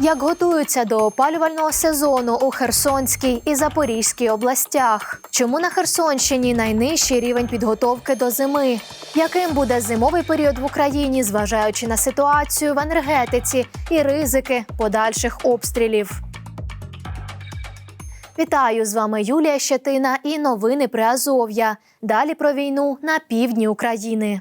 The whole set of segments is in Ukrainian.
Як готуються до опалювального сезону у Херсонській і Запорізькій областях? Чому на Херсонщині найнижчий рівень підготовки до зими? Яким буде зимовий період в Україні, зважаючи на ситуацію в енергетиці і ризики подальших обстрілів? Вітаю з вами Юлія Щетина і новини Приазов'я. Далі про війну на півдні України.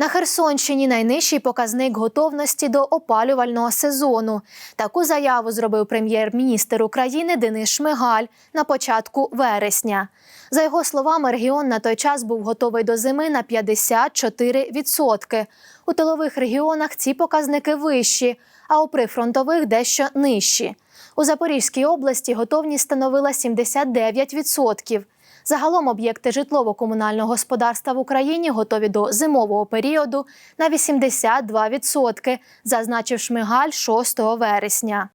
На Херсонщині найнижчий показник готовності до опалювального сезону. Таку заяву зробив прем'єр-міністр України Денис Шмигаль на початку вересня. За його словами, регіон на той час був готовий до зими на 54%. У тилових регіонах ці показники вищі, а у прифронтових дещо нижчі. У Запорізькій області готовність становила 79%. Загалом об'єкти житлово-комунального господарства в Україні готові до зимового періоду на 82%, зазначив Шмигаль 6 вересня.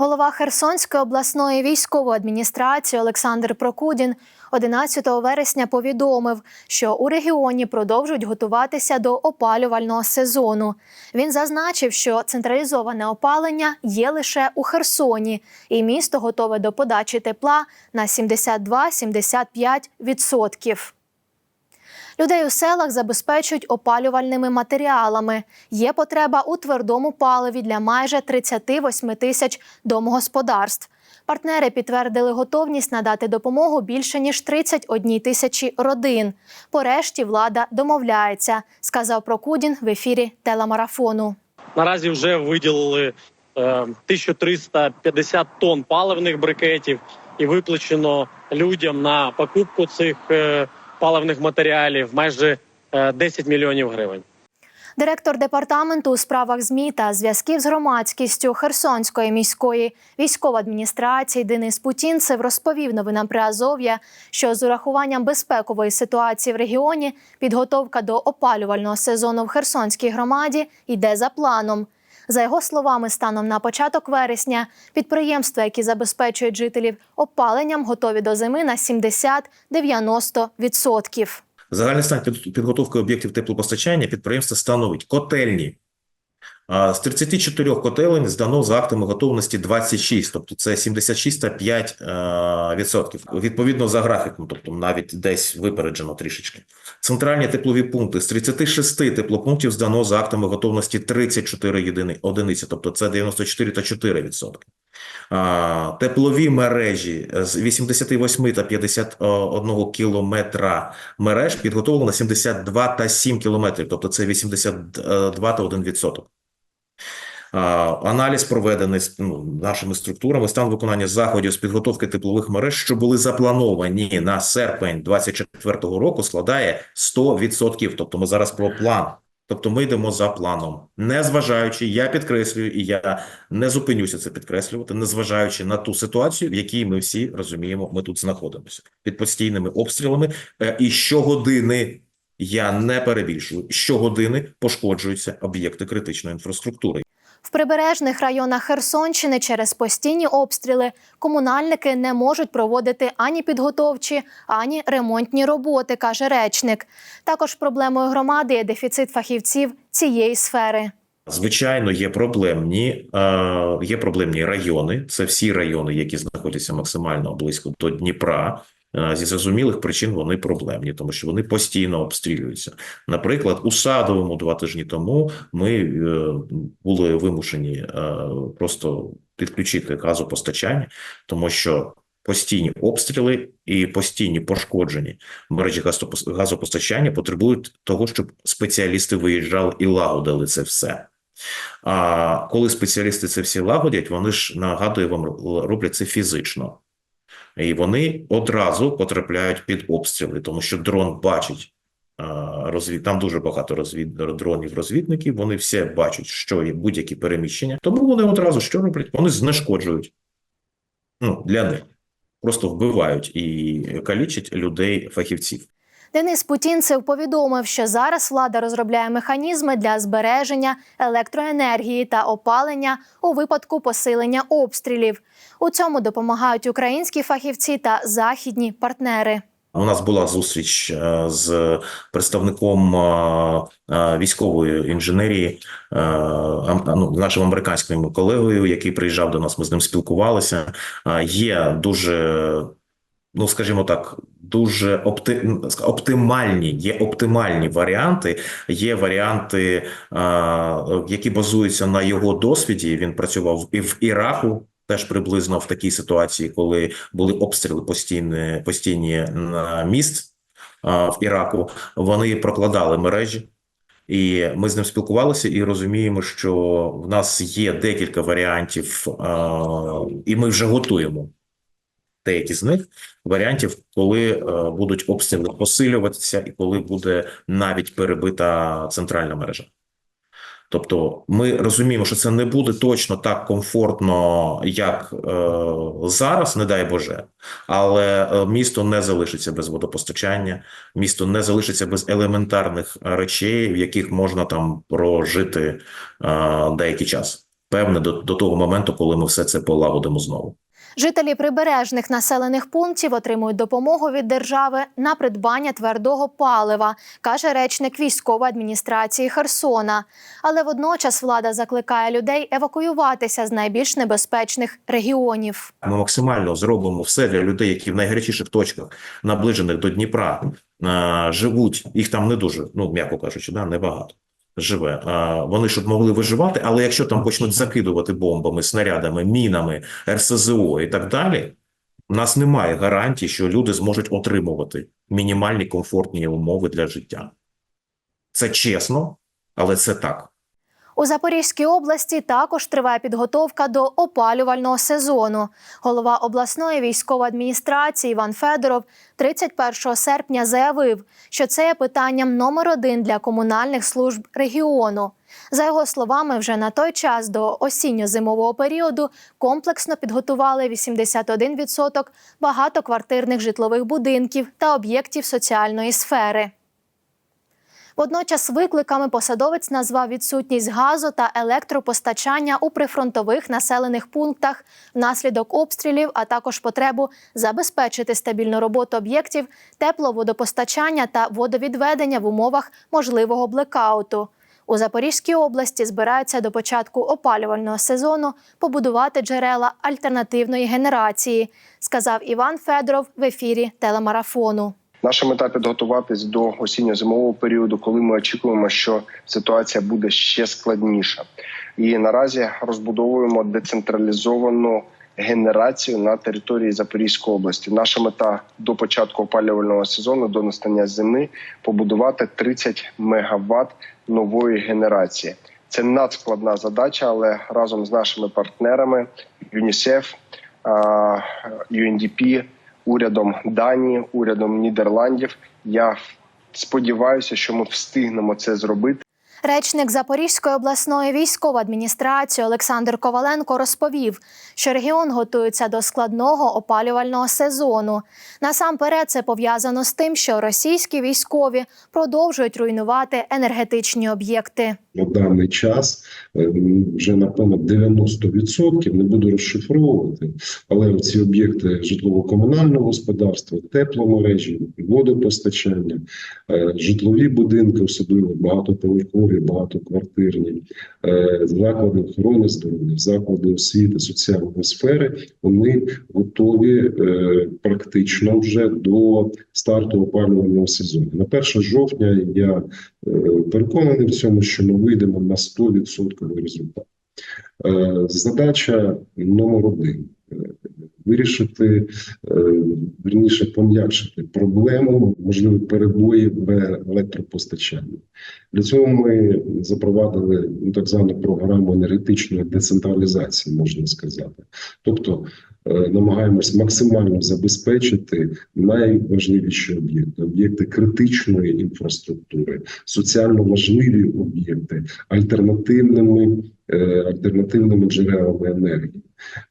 Голова Херсонської обласної військової адміністрації Олександр Прокудін 11 вересня повідомив, що у регіоні продовжують готуватися до опалювального сезону. Він зазначив, що централізоване опалення є лише у Херсоні, і місто готове до подачі тепла на 72-75%. Людей у селах забезпечують опалювальними матеріалами. Є потреба у твердому паливі для майже 38 тисяч домогосподарств. Партнери підтвердили готовність надати допомогу більше ніж 31 тисячі родин. Порешті влада домовляється, сказав Прокудін в ефірі телемарафону. Наразі вже виділили е, 1350 тонн паливних брикетів і виплачено людям на покупку цих е, паливних матеріалів майже е, 10 мільйонів гривень. Директор департаменту у справах ЗМІ та зв'язків з громадськістю Херсонської міської військової адміністрації Денис Путінцев розповів новинам Приазов'я, що з урахуванням безпекової ситуації в регіоні підготовка до опалювального сезону в Херсонській громаді йде за планом. За його словами, станом на початок вересня підприємства, які забезпечують жителів опаленням, готові до зими на 70-90%. Загальний стан підготовки об'єктів теплопостачання підприємства становить котельні. З 34 котелень здано за актами готовності 26, тобто це 76,5%. відсотків. Відповідно за графіком, тобто навіть десь випереджено трішечки. Центральні теплові пункти з 36 теплопунктів здано за актами готовності 34 єдини, одиниці, тобто це 94,4%. А, Теплові мережі з 88 та 51 кілометра мереж підготовлено 72 та 7 кілометрів, тобто це 82 та 1%. Аналіз проведений ну, нашими структурами, стан виконання заходів з підготовки теплових мереж, що були заплановані на серпень 2024 року, складає 100%. Тобто ми зараз про план. Тобто ми йдемо за планом, незважаючи, я підкреслюю, і я не зупинюся це підкреслювати, незважаючи на ту ситуацію, в якій ми всі розуміємо, ми тут знаходимося під постійними обстрілами. Е, І щогодини, я не перебільшую, щогодини пошкоджуються об'єкти критичної інфраструктури. В прибережних районах Херсонщини через постійні обстріли комунальники не можуть проводити ані підготовчі, ані ремонтні роботи, каже речник. Також проблемою громади є дефіцит фахівців цієї сфери. Звичайно, є проблемні, е, є проблемні райони. Це всі райони, які знаходяться максимально близько до Дніпра. Е, Зі зрозумілих причин вони проблемні, тому що вони постійно обстрілюються. Наприклад, у Садовому два тижні тому ми е, були вимушені е, просто підключити газопостачання, тому що постійні обстріли і постійні пошкоджені мережі газопос- газопостачання потребують того, щоб спеціалісти виїжджали і лагодили це все. А коли спеціалісти це всі лагодять, вони ж нагадую вам роблять це фізично. І вони одразу потрапляють під обстріли, тому що дрон бачить розвід. Там дуже багато розвід дронів розвідників. Вони все бачать, що є будь-які переміщення. Тому вони одразу що роблять? Вони знешкоджують. Ну, для них просто вбивають і калічать людей, фахівців. Денис Путінцев повідомив, що зараз влада розробляє механізми для збереження електроенергії та опалення у випадку посилення обстрілів. У цьому допомагають українські фахівці та західні партнери. У нас була зустріч е, з представником е, е, військової інженерії, ну, нашим американським колегою, який приїжджав до нас. Ми з ним спілкувалися. Є дуже, ну скажімо так, дуже опти... оптимальні, є оптимальні варіанти. Є варіанти, які базуються на його досвіді. Він працював і в Іраку. Теж приблизно в такій ситуації, коли були обстріли постійні, постійні міст а, в Іраку, вони прокладали мережі, і ми з ним спілкувалися і розуміємо, що в нас є декілька варіантів, а, і ми вже готуємо деякі з них варіантів, коли е, будуть обстріли посилюватися, і коли буде навіть перебита центральна мережа. Тобто ми розуміємо, що це не буде точно так комфортно, як е, зараз, не дай Боже, але е, місто не залишиться без водопостачання, місто не залишиться без елементарних речей, в яких можна там прожити е, деякий час. Певне, до, до того моменту, коли ми все це полагодимо знову. Жителі прибережних населених пунктів отримують допомогу від держави на придбання твердого палива, каже речник військової адміністрації Херсона. Але водночас влада закликає людей евакуюватися з найбільш небезпечних регіонів. Ми максимально зробимо все для людей, які в найгарячіших точках, наближених до Дніпра, живуть. Їх там не дуже, ну м'яко кажучи, да, небагато живе. А Вони щоб могли виживати, але якщо там почнуть закидувати бомбами, снарядами, мінами, РСЗО і так далі, у нас немає гарантії, що люди зможуть отримувати мінімальні комфортні умови для життя. Це чесно, але це так. У Запорізькій області також триває підготовка до опалювального сезону. Голова обласної військової адміністрації Іван Федоров 31 серпня заявив, що це є питанням номер один для комунальних служб регіону. За його словами, вже на той час до осінньо-зимового періоду комплексно підготували 81% багатоквартирних житлових будинків та об'єктів соціальної сфери. Водночас викликами посадовець назвав відсутність газу та електропостачання у прифронтових населених пунктах внаслідок обстрілів, а також потребу забезпечити стабільну роботу об'єктів тепловодопостачання та водовідведення в умовах можливого блекауту. У Запорізькій області збираються до початку опалювального сезону побудувати джерела альтернативної генерації, сказав Іван Федоров в ефірі телемарафону. Наша мета підготуватись до осінньо-зимового періоду, коли ми очікуємо, що ситуація буде ще складніша. І наразі розбудовуємо децентралізовану генерацію на території Запорізької області. Наша мета до початку опалювального сезону, до настання зими, побудувати 30 мегаватт нової генерації. Це надскладна задача, але разом з нашими партнерами ЮНІСЕФ, UNDP, урядом Данії, урядом Нідерландів. Я сподіваюся, що ми встигнемо це зробити. Речник Запорізької обласної військової адміністрації Олександр Коваленко розповів, що регіон готується до складного опалювального сезону. Насамперед, це пов'язано з тим, що російські військові продовжують руйнувати енергетичні об'єкти. На даний час е, вже напевно 90%, не буду розшифровувати, але ці об'єкти житлово-комунального господарства, тепломережі, водопостачання, е, житлові будинки, особливо багатоповерхові, багатоквартирні, е, заклади охорони здоров'я, заклади освіти, соціальної сфери, вони готові практично вже до старту опалювального сезону. На 1 жовтня я переконаний в цьому, що ми вийдемо на 100% результат. Е, Задача номер один е, вирішити, е, верніше пом'якшити проблему можливих перебоїв в електропостачанні. Для цього ми запровадили ну, так звану програму енергетичної децентралізації, можна сказати. Тобто е, намагаємось максимально забезпечити найважливіші об'єкти, об'єкти критичної інфраструктури, соціально важливі об'єкти альтернативними, е, альтернативними джерелами енергії.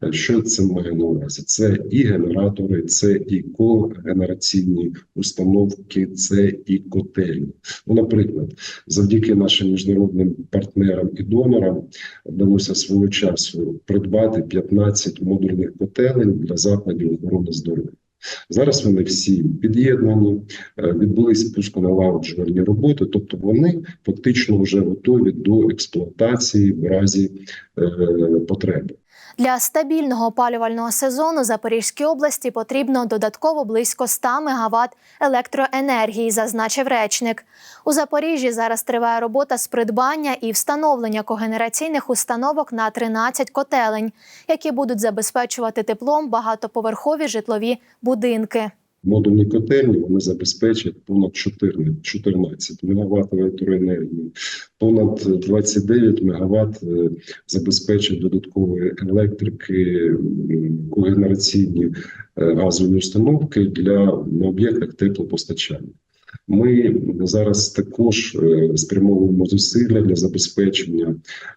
Е, Що це має на увазі? Це і генератори, це і когенераційні установки, це і котельні. Ну, наприклад, завдяки нашим міжнародним партнерам і донорам вдалося свого часу придбати 15 модульних котелень для закладів охорони здоров'я. Зараз вони всі під'єднані, е, відбулись пусконалагоджувальні роботи, тобто вони фактично вже готові до експлуатації в разі е, потреби. Для стабільного опалювального сезону Запорізькій області потрібно додатково близько 100 мегаватт електроенергії, зазначив речник. У Запоріжжі зараз триває робота з придбання і встановлення когенераційних установок на 13 котелень, які будуть забезпечувати теплом багатоповерхові житлові будинки. Модульні котельні вони забезпечать понад 14, 14 МВт електроенергії, понад 29 МВт е, забезпечать додаткової електрики, когенераційні е, газові установки для на об'єктах теплопостачання. Ми зараз також е, спрямовуємо зусилля для забезпечення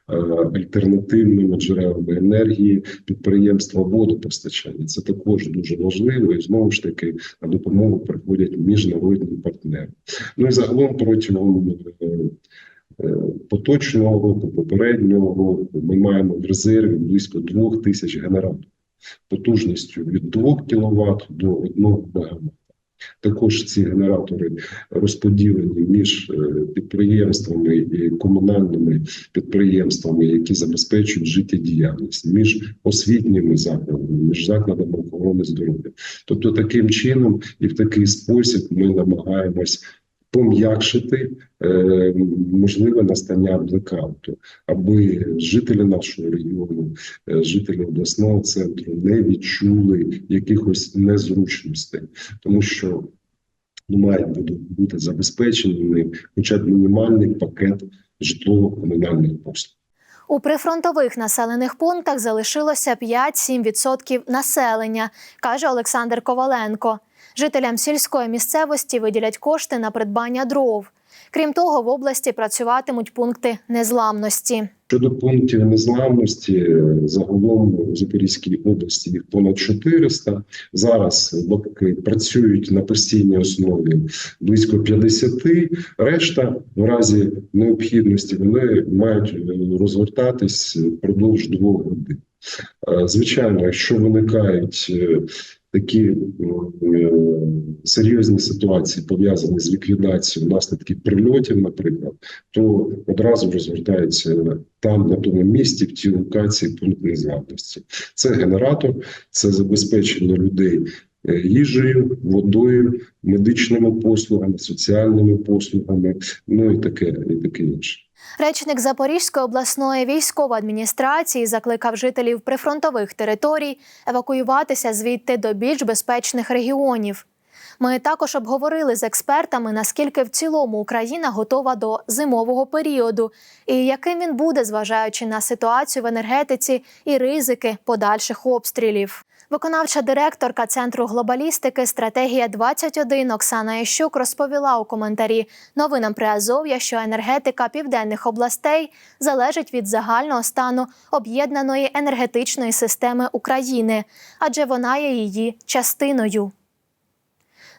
е, альтернативними джерелами енергії підприємства водопостачання. Це також дуже важливо, і знову ж таки на допомогу приходять міжнародні партнери. Ну і загалом протягом е, поточного року, попереднього року, ми маємо в резерві близько двох тисяч генераторів потужністю від 2 кВт до 1 МВт. Також ці генератори розподілені між е, підприємствами і комунальними підприємствами, які забезпечують життєдіяльність, між освітніми закладами, між закладами охорони здоров'я. Тобто, таким чином і в такий спосіб ми намагаємось пом'якшити е, можливе настання блекауту, аби жителі нашого регіону, е, жителі обласного центру не відчули якихось незручностей, тому що ну, має бути, забезпечений хоча б мінімальний пакет житлово-комунальних послуг. У прифронтових населених пунктах залишилося 5-7% населення, каже Олександр Коваленко. Жителям сільської місцевості виділять кошти на придбання дров. Крім того, в області працюватимуть пункти незламності. Щодо пунктів незламності, е, загалом в Запорізькій області їх понад 400. Зараз бабки працюють на постійній основі близько 50. Решта, в разі необхідності, вони мають е, розгортатись впродовж двох годин. Е, Звичайно, якщо виникають такі е, серйозні ситуації, пов'язані з ліквідацією наслідків прильотів, наприклад, то одразу розгортається там, на тому місці, в тій локації пункт незламності. Це генератор, це забезпечення людей е, їжею, водою, медичними послугами, соціальними послугами, ну і таке, і таке інше. Речник Запорізької обласної військової адміністрації закликав жителів прифронтових територій евакуюватися звідти до більш безпечних регіонів. Ми також обговорили з експертами, наскільки в цілому Україна готова до зимового періоду, і яким він буде, зважаючи на ситуацію в енергетиці і ризики подальших обстрілів. Виконавча директорка Центру глобалістики Стратегія 21 Оксана Ящук розповіла у коментарі новинам Приазов'я, що енергетика південних областей залежить від загального стану об'єднаної енергетичної системи України, адже вона є її частиною.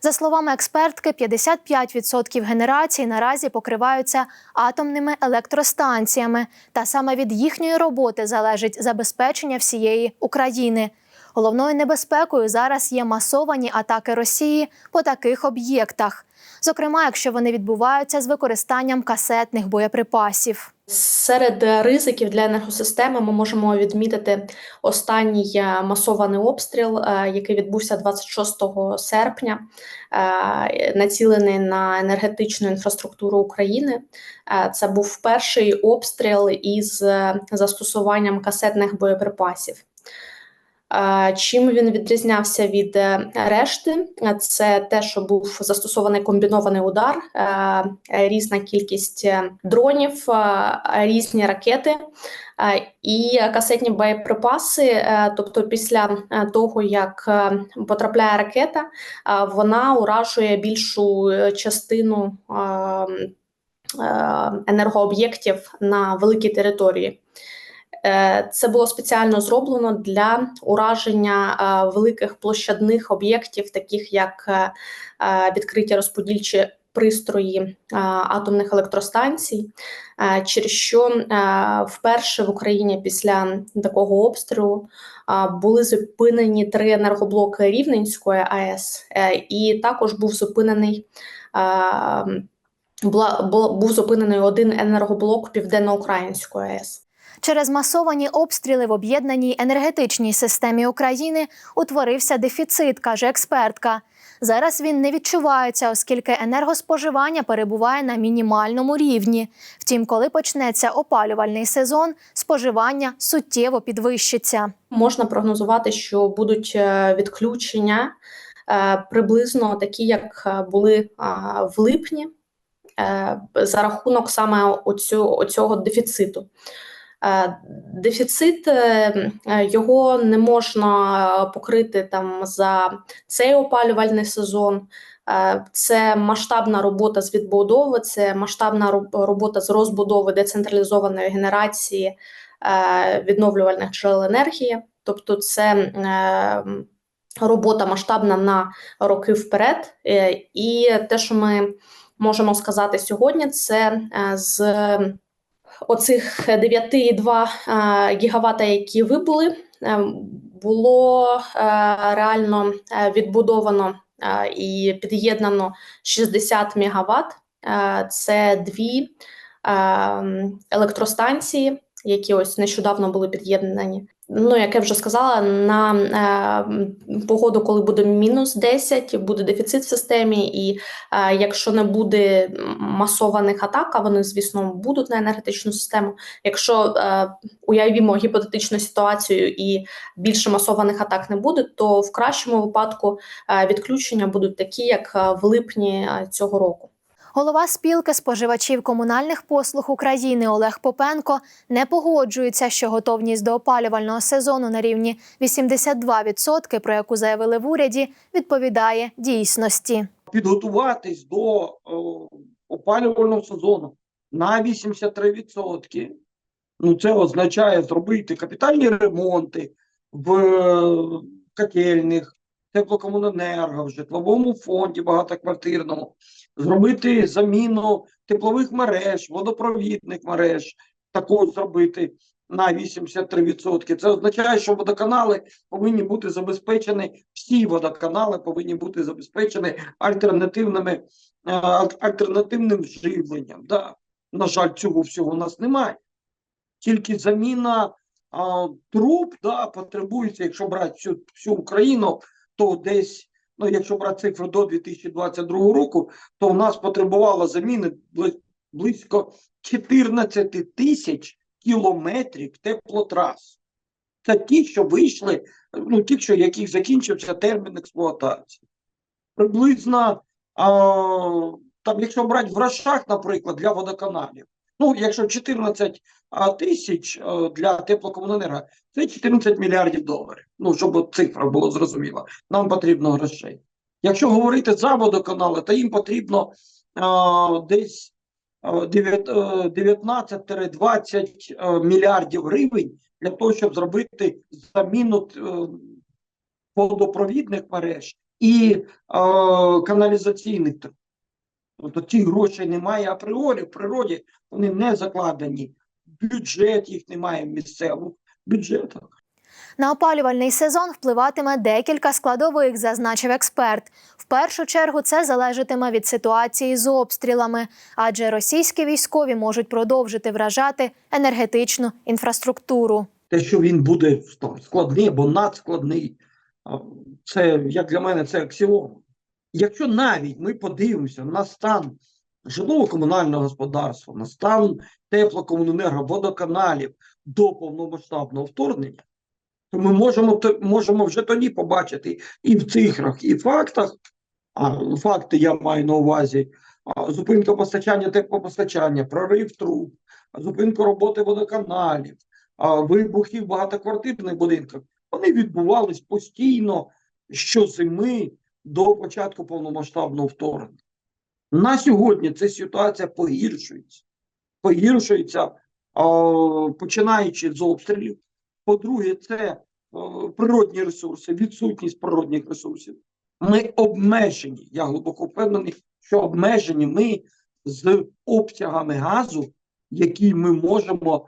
За словами експертки, 55% генерації наразі покриваються атомними електростанціями, та саме від їхньої роботи залежить забезпечення всієї України. Головною небезпекою зараз є масовані атаки Росії по таких об'єктах, зокрема, якщо вони відбуваються з використанням касетних боєприпасів. Серед ризиків для енергосистеми ми можемо відмітити останній е, масований обстріл, е, який відбувся 26 серпня, е, націлений на енергетичну інфраструктуру України. Це був перший обстріл із застосуванням касетних боєприпасів. Чим він відрізнявся від е, решти? Це те, що був застосований комбінований удар, е, різна кількість е, дронів, різні ракети і касетні боєприпаси. Тобто, після того, як потрапляє ракета, вона уражує більшу частину е, е, енергооб'єктів на великій території. Е, Це було спеціально зроблено для ураження е, великих площадних об'єктів, таких як е, відкриті розподільчі пристрої атомних електростанцій, через що вперше в Україні після такого обстрілу були зупинені три енергоблоки Рівненської АЕС, і також був зупинений. була- був зупинений один енергоблок Південноукраїнської АЕС. Через масовані обстріли в об'єднаній енергетичній системі України утворився дефіцит, каже експертка. Зараз він не відчувається, оскільки енергоспоживання перебуває на мінімальному рівні. Втім, коли почнеться опалювальний сезон, споживання суттєво підвищиться. Можна прогнозувати, що будуть е, відключення е, приблизно такі, як е, були в липні, за рахунок саме оцього дефіциту. Е, Дефіцит е, е, його не можна покрити там за цей опалювальний сезон. Це масштабна робота з відбудови, це масштабна робота з розбудови децентралізованої генерації відновлювальних джерел енергії. Тобто, це робота масштабна на роки вперед. І те, що ми можемо сказати сьогодні, це з оцих 9,2 е, гігавата, які вибули, е, було е, реально відбудовано і під'єднано 60 мегаватт. Це дві е, електростанції, які ось нещодавно були під'єднані. Ну, як я вже сказала, на е, погоду, коли буде мінус 10, буде дефіцит в системі, і е, якщо не буде масованих атак, а вони, звісно, будуть на енергетичну систему. Якщо е, уявімо гіпотетичну ситуацію і більше масованих атак не буде, то в кращому випадку е, відключення будуть такі, як е, в липні е, цього року. Голова спілки споживачів комунальних послуг України Олег Попенко не погоджується, що готовність до опалювального сезону на рівні 82%, про яку заявили в уряді, відповідає дійсності. підготуватись до опалювального сезону на 83%. Ну, це означає зробити капітальні ремонти в е, котельних, теплокомуненерго, в житловому фонді багатоквартирному, зробити заміну теплових мереж, водопровідних мереж, також зробити на 83%. Це означає, що водоканали повинні бути забезпечені, всі водоканали повинні бути забезпечені альтернативними е, альтернативним живленням. Да. На жаль, цього всього у нас немає. Тільки заміна а, труб да, потребується, якщо брати всю, всю Україну, то десь, ну якщо брати цифру до 2022 року, то в нас потребувало заміни близько 14 тисяч кілометрів теплотрас. Це ті, що вийшли, ну ті, що яких закінчився термін експлуатації. Приблизно, а, там, якщо брати в грошах, наприклад, для водоканалів, ну, якщо 14 тисяч для теплокомуненерго, це 14 мільярдів доларів. Ну, щоб цифра була зрозуміла, нам потрібно грошей. Якщо говорити за водоканали, то їм потрібно а, десь а, дев'ят- е, 19-20 е, мільярдів гривень для того, щоб зробити заміну е, водопровідних мереж і е, каналізаційних труб. Тобто ті грошей немає апріорі, в природі вони не закладені. Бюджет їх немає в місцевих бюджетах. На опалювальний сезон впливатиме декілька складових, зазначив експерт. В першу чергу це залежатиме від ситуації з обстрілами, адже російські військові можуть продовжити вражати енергетичну інфраструктуру. Те, що він буде там, складний або надскладний, це як для мене це аксіома. Якщо навіть ми подивимося на стан житлово-комунального господарства, на стан теплокомуненерго, водоканалів до повномасштабного вторгнення, то ми можемо, можемо вже тоді побачити і в цифрах, і фактах, а факти я маю на увазі, зупинка постачання теплопостачання, прорив труб, зупинка роботи водоканалів, а, вибухи в багатоквартирних будинках, вони відбувались постійно щозими до початку повномасштабного вторгнення. На сьогодні ця ситуація погіршується. Погіршується, починаючи з обстрілів. По-друге, це е, природні ресурси, відсутність природних ресурсів. Ми обмежені, я глибоко впевнений, що обмежені ми з обсягами газу, які ми можемо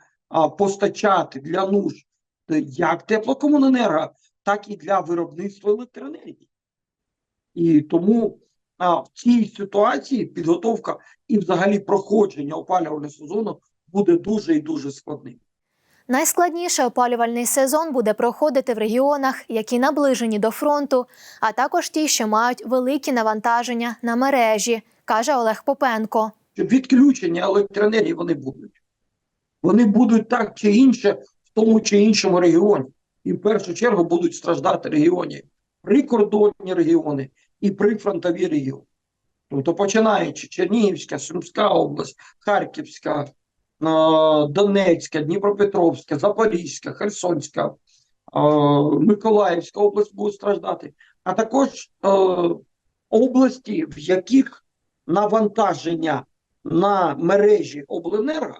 постачати для нужд е, як теплокомуненерго, так і для виробництва електроенергії. І тому а, в цій ситуації підготовка і взагалі проходження опалювального сезону буде дуже і дуже складним. Найскладніше опалювальний сезон буде проходити в регіонах, які наближені до фронту, а також ті, що мають великі навантаження на мережі, каже Олег Попенко. відключення електроенергії вони будуть. Вони будуть так чи інше в тому чи іншому регіоні. І в першу чергу будуть страждати регіони, прикордонні регіони і прифронтові регіони. Тобто, починаючи Чернігівська, Сумська область, Харківська, е, Донецька, Дніпропетровська, Запорізька, Херсонська, е, Миколаївська область будуть страждати, а також е, області, в яких навантаження на мережі обленерго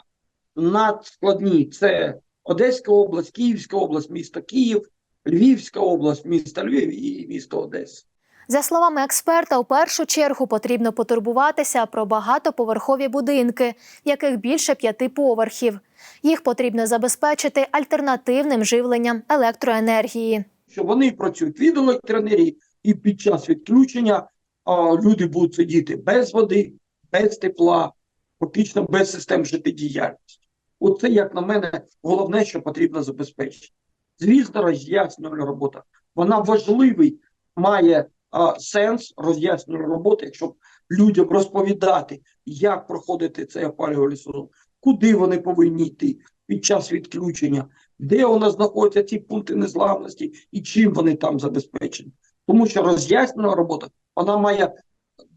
надскладні. Це Одеська область, Київська область, місто Київ, Львівська область, місто Львів і місто Одеса. За словами експерта, у першу чергу потрібно потурбуватися про багатоповерхові будинки, в яких більше п'яти поверхів. Їх потрібно забезпечити альтернативним живленням електроенергії. Що вони працюють від електроенергії, і під час відключення а, люди будуть сидіти без води, без тепла, фактично без систем життєдіяльності. Оце, як на мене, головне, що потрібно забезпечити. Звісно, роз'яснювальна робота. Вона важливий має а, сенс роз'яснювальної роботи, щоб людям розповідати, як проходити цей опалювальний сезон, куди вони повинні йти під час відключення, де у нас знаходяться ці пункти незламності і чим вони там забезпечені. Тому що роз'яснювальна робота вона має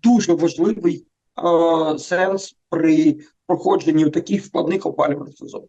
дуже важливий е, сенс при проходженні таких складних опалювальних сезонів.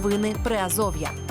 Новини Приазов'я.